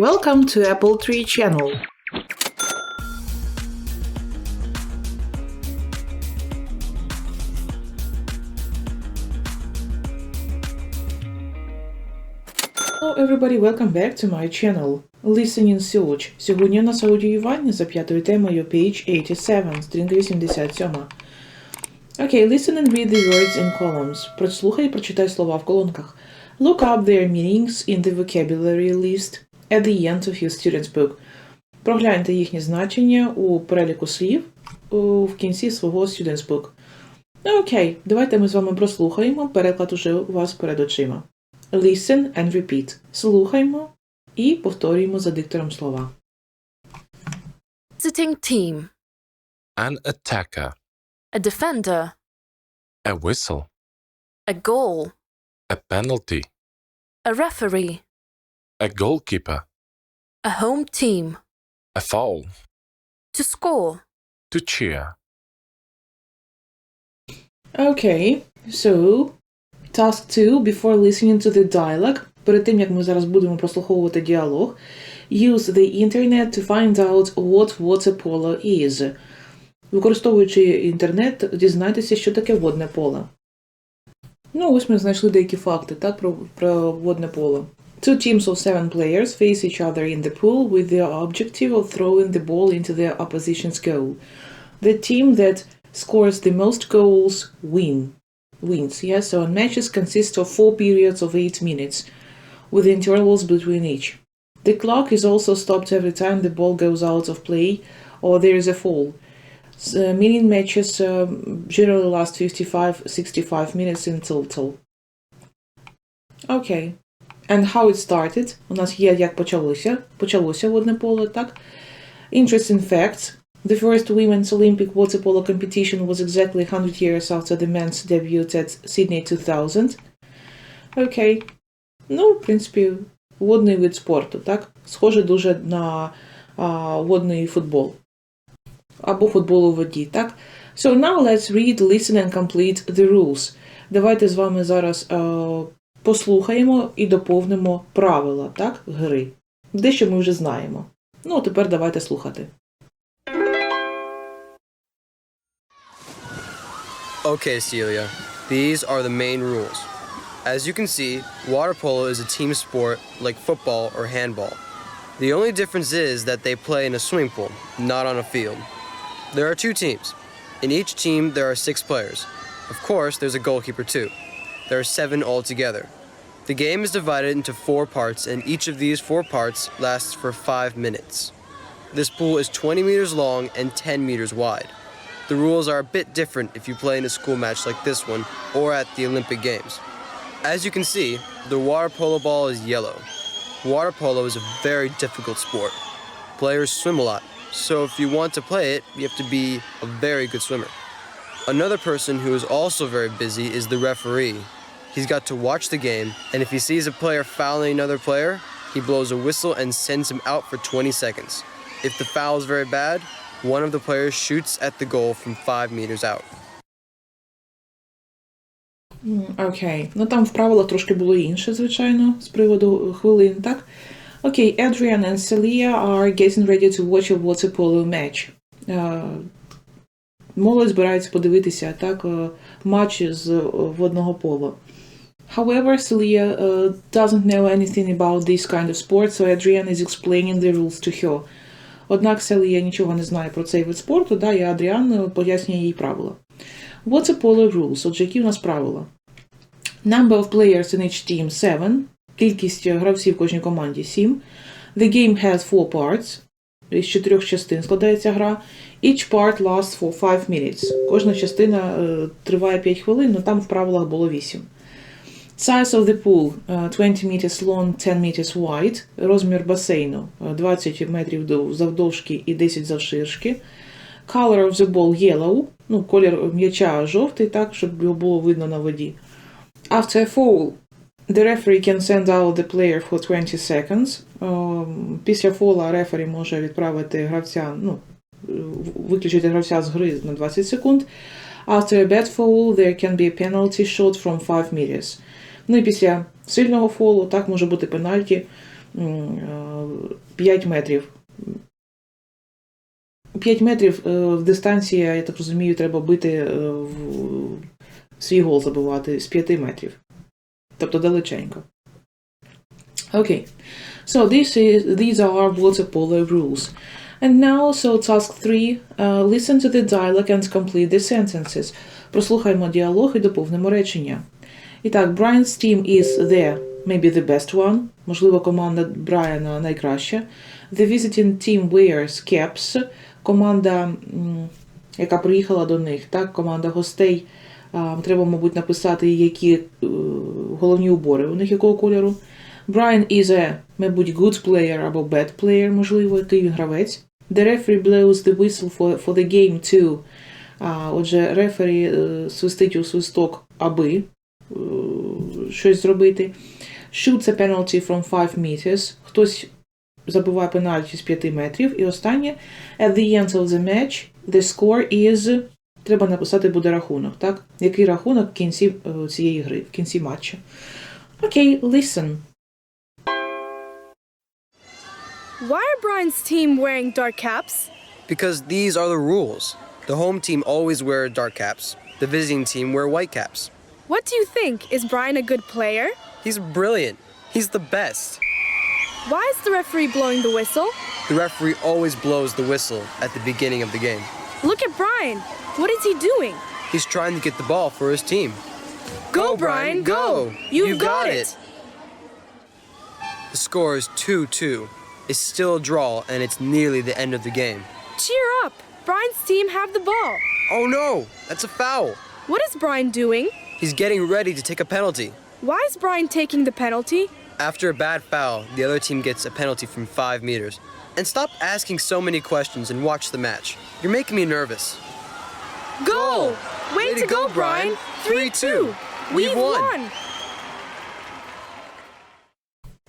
Welcome to Apple Tree Channel. Hello everybody, welcome back to my channel. Listening Search. Сьогодні у нас аудіювання за п'ятою темою page 87, сторінка 87. Okay, listen and read the words in columns. Прослухай і прочитай слова в колонках. Look up their meanings in the vocabulary list At the end of your student's book. Прогляньте їхні значення у переліку слів в кінці свого student's book. Ну, Окей, давайте ми з вами прослухаємо. Переклад уже у вас перед очима. Listen and repeat. Слухаймо і повторюємо за диктором слова. Visiting team. An attacker. A defender. A whistle. A goal. A penalty. A referee. A goalkeeper. A home team. A foul. To score. To cheer. Okay, so task 2 before listening to the dialogue. Перед тим як ми зараз будемо прослуховувати діалог, use the internet to find out what water polo is. Використовуючи інтернет, дізнайтеся, що таке водне поле. Ну, ось ми знайшли деякі факти так, про, про водне поле. Two teams of seven players face each other in the pool with the objective of throwing the ball into the opposition's goal. The team that scores the most goals win. Wins, yes. So matches consist of four periods of eight minutes, with intervals between each. The clock is also stopped every time the ball goes out of play or there is a fall. S- uh, meaning matches um, generally last 55-65 minutes in total. Okay. And how it started. У нас є як почалося. Почалося водне поле, так? Interesting facts. The first women's Olympic water polo competition was exactly 100 years after the men's debut at Sydney 2000. Окей. Ну, в принципі, водний вид спорту, так? Схоже дуже на а, водний футбол. Або футбол у воді, так? So now let's read, listen and complete the rules. Давайте з вами зараз е, послухаємо і доповнимо правила, так, гри. Дещо ми вже знаємо. Ну, а тепер давайте слухати. Okay, Celia, these are the main rules. As you can see, water polo is a team sport like football or handball. The only difference is that they play in a swimming pool, not on a field. There are two teams. In each team, there are six players. Of course, there's a goalkeeper too. There are seven altogether. The game is divided into four parts, and each of these four parts lasts for five minutes. This pool is 20 meters long and 10 meters wide. The rules are a bit different if you play in a school match like this one or at the Olympic Games. As you can see, the water polo ball is yellow. Water polo is a very difficult sport. Players swim a lot, so if you want to play it, you have to be a very good swimmer. Another person who is also very busy is the referee. He's got to watch the game, and if he sees a player fouling another player, he blows a whistle and sends him out for 20 seconds. If the foul is very bad, one of the players shoots at the goal from 5 meters out. Окей. Ну там в правилах трошки було інше, звичайно, з приводу хвилин, так? Окей, Adrian and Celia are getting ready to watch a water polo match. Е, Молодь збирається подивитися, так, е, матч з е, водного пола. However, Celia uh, doesn't know anything about this kind of sport, so Adrian is explaining the rules to her. Однак Селія нічого не знає про цей вид спорту, да, і Адріан е, пояснює їй правила. What's a polo rules? Отже, які у нас правила? Number of players in each team 7. Кількість гравців в кожній команді 7. The game has four parts. Із чотирьох частин складається гра. Each part lasts for 5 minutes. Кожна частина е, триває 5 хвилин, але там в правилах було 8. Size of the pool е, 20 meters long, 10 meters wide. Розмір басейну е, 20 метрів завдовжки і 10 завширшки. Color of the ball yellow. Ну, колір м'яча жовтий, так, щоб його було видно на воді. After a foul, the referee can send out the player for 20 seconds. Ем, Після фола рефері може відправити гравця, ну, е, виключити гравця з гри на 20 секунд. After a bad foul, there can be a penalty shot from 5 meters. Ну і після сильного фолу так може бути пенальті 5 метрів. 5 метрів е, в дистанції, я так розумію, треба бити е, в свій гол забивати з 5 метрів. Тобто далеченько. Окей. So this is, these are water polo rules. And now, so task 3, uh, listen to the dialogue and complete the sentences. Прослухаймо діалог і доповнимо речення. І так, Brian's team is the, maybe the best one. Можливо, команда Брайана найкраща. The visiting team wears caps. Команда, яка приїхала до них, так, команда гостей. Треба, мабуть, написати, які е, головні убори у них якого кольору. Brian is a, мабуть, good player або bad player, можливо, який він гравець. The referee blows the whistle for, for the game to. А, отже, рефері е, свистить у свисток, аби щось зробити. Shoots a penalty from 5 meters. Хтось забиває пенальті з 5 метрів. І останнє. At the end of the match, the score is. Треба написати буде рахунок, так? Який рахунок в кінці е, цієї гри, в кінці матчу. Окей, listen. Why are Brian's team wearing dark caps? Because these are the rules. The home team always wear dark caps. The visiting team wear white caps. What do you think? Is Brian a good player? He's brilliant. He's the best. Why is the referee blowing the whistle? The referee always blows the whistle at the beginning of the game. Look at Brian. What is he doing? He's trying to get the ball for his team. Go, Brian, go! You've You got it. The score is 2 2. It's still a draw, and it's nearly the end of the game. Cheer up! Brian's team have the ball. Oh no! That's a foul! What is Brian doing? He's getting ready to take a penalty. Why is Brian taking the penalty? After a bad foul, the other team gets a penalty from 5 meters. And stop asking so many questions and watch the match. You're making me nervous. Goal! Way, to, go, Brian! 3 2. We've won.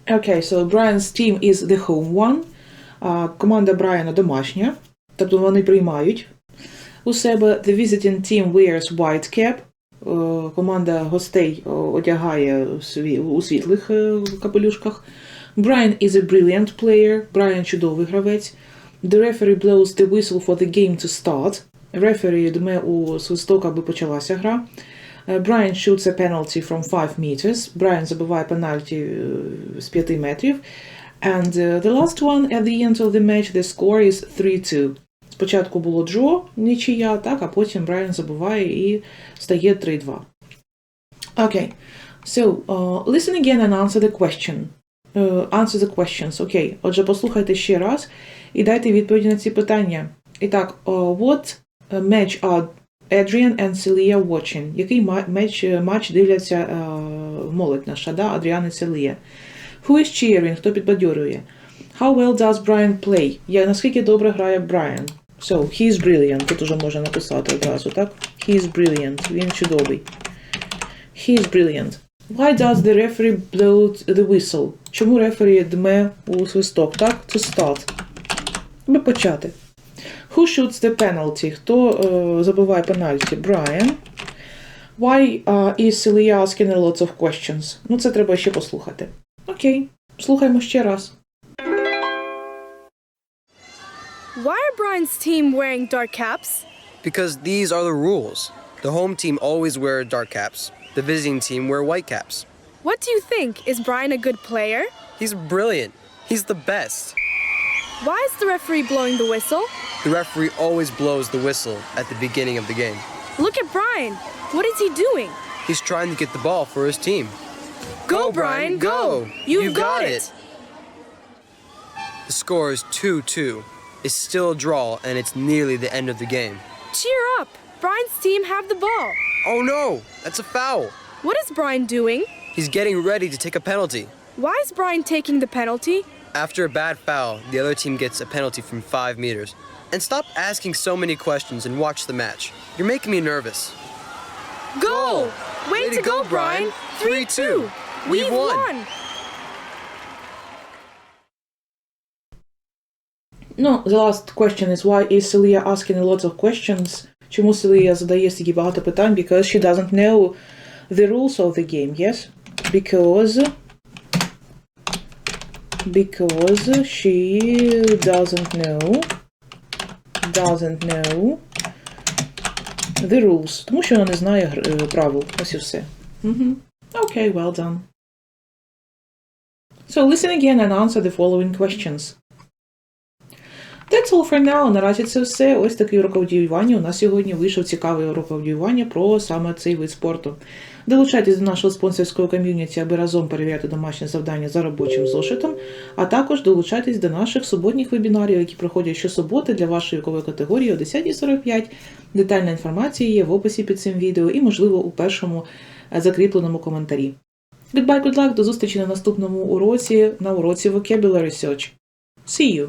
Okay, so Brian's team is the home one. А, команда Брайана домашня, тобто вони приймають у себе. The visiting team wears white cap. Е, Команда гостей е, одягає сві- у світлих е, капелюшках. Brian is a brilliant player. Brian чудовий гравець. The referee blows the whistle for the game to start. Рефері дме у свисток, аби почалася гра. Е, Brian shoots a penalty from 5 meters. Brian забиває пенальті е, з 5 метрів. And uh, the last one, at the end of the match, the score is 3-2. Спочатку було Джо, нічия, так, а потім Брайан забиває і стає 3-2. Okay. So, uh, listen again and answer the question. Uh, answer the questions. Окей. Отже, послухайте ще раз і дайте відповіді на ці питання. І так, uh, what match are Adrian and Celia watching? Який матч, матч дивляться uh, молодь наша, да? Адріан і Селія? Who is cheering? Хто підбадьорює? How well does Brian play? Я, наскільки добре грає Брайан? So, he is brilliant. Тут уже можна написати одразу, так? He is brilliant. Він чудовий. He is brilliant. Why does the referee blow the whistle? Чому рефері дме у свисток, так? To start. Аби почати. Who shoots the penalty? Хто е, забиває пенальті? Brian. Why uh, is Celia asking a lot of questions? Ну, це треба ще послухати. Окей. Слухаймо ще раз. Why are Brian's team wearing dark caps? Because these are the rules. The home team always wear dark caps. The visiting team wear white caps. What do you think? Is Brian a good player? He's brilliant. He's the best. Why is the referee blowing the whistle? The referee always blows the whistle at the beginning of the game. Look at Brian. What is he doing? He's trying to get the ball for his team. Go, Brian, go! You've, got, it. The score is 2 2. It's still a draw, and it's nearly the end of the game. Cheer up! Brian's team have the ball. Oh no! That's a foul! What is Brian doing? He's getting ready to take a penalty. Why is Brian taking the penalty? After a bad foul, the other team gets a penalty from 5 meters. And stop asking so many questions and watch the match. You're making me nervous. Goal! Way, to, go, Brian! 3 2. We've We've won. won. Ну, the last question is why is Celia asking a lot of questions? Чому Селія задає стільки багато питань? Because she doesn't know the rules of the game, yes? Because Because she doesn't know. Doesn't know the rules. Тому що вона не знає гр- е, правил. Ось і все. Угу. Okay, well done. So listen again and answer the following questions. That's all for now. Наразі це все. Ось такий урок аудіювання. У нас сьогодні вийшов цікавий урок аудіювання про саме цей вид спорту. Долучайтесь до нашого спонсорського ком'юніті, аби разом перевіряти домашні завдання за робочим зошитом, а також долучайтесь до наших суботніх вебінарів, які проходять щосуботи для вашої вікової категорії о 10.45. Детальна інформація є в описі під цим відео і, можливо, у першому е, закріпленому коментарі. Goodbye, good luck, до зустрічі на наступному уроці на уроці Vocabulary Search. See you!